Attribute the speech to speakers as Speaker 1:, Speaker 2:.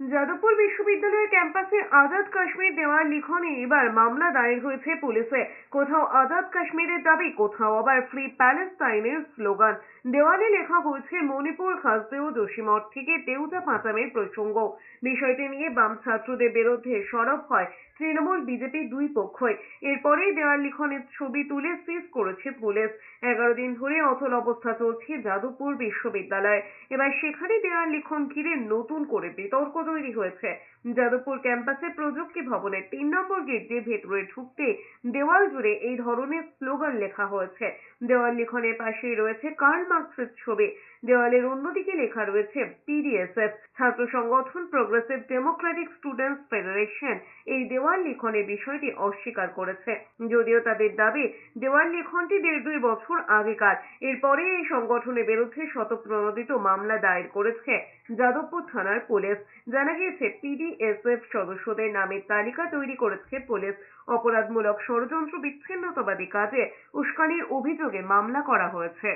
Speaker 1: যাদবপুর বিশ্ববিদ্যালয়ের ক্যাম্পাসে আজাদ কাশ্মীর দেওয়ার লিখনে এবার মামলা দায়ের হয়েছে পুলিশে। কোথাও আজাদ কাশ্মীরের দাবি, কোথাও আবার ফ্রি প্যালেস্তাইনের স্লোগান। দেওয়ালে লেখা হয়েছে, মণিপুর খাসদেও জসিমঠ থেকে দেউতা পাঁচামের প্রসঙ্গ। বিষয়টি নিয়ে বাম ছাত্রদের বিরুদ্ধে সরব হয় তৃণমূল বিজেপি দুই পক্ষই। এরপরেই দেওয়াল লিখনের ছবি তুলে সিজ করেছে পুলিশ। এগারো দিন ধরে অচল অবস্থা চলছে যাদবপুর বিশ্ববিদ্যালয়ে। এবার সেখানে দেওয়াল লিখন ঘিরে নতুন করে বিতর্ক তৈরি হয়েছে। যাদবপুর ক্যাম্পাসে প্রযুক্তি ভবনের তিন নম্বর গেট দিয়ে ভেতরে ঢুকতে দেওয়াল জুড়ে এই ধরনের স্লোগান লেখা হয়েছে। দেওয়াল লিখনের পাশেই রয়েছে কার্ল মার্কসের ছবি। দেওয়ালের অন্যদিকে লেখা রয়েছে পিডিএসএফ ছাত্র সংগঠন প্রোগ্রেসিভ ডেমোক্রেটিক স্টুডেন্টস ফেডারেশন এই দেওয়াল লিখনের বিষয়টি অস্বীকার করেছে। যদিও তাদের দাবি, দেওয়াল লিখনটি দেড় দুই বছর আগেকার। এরপরে এই সংগঠনের বিরুদ্ধে শতপ্রণোদিত মামলা দায়ের করেছে যাদবপুর থানার পুলিশ। জানা গিয়েছে পিডিএসএফ সদস্যদের নামের তালিকা তৈরি করেছে পুলিশ। অপরাধমূলক ষড়যন্ত্র বিচ্ছিন্নতাবাদী কাজে উস্কানির অভিযোগে মামলা করা হয়েছে।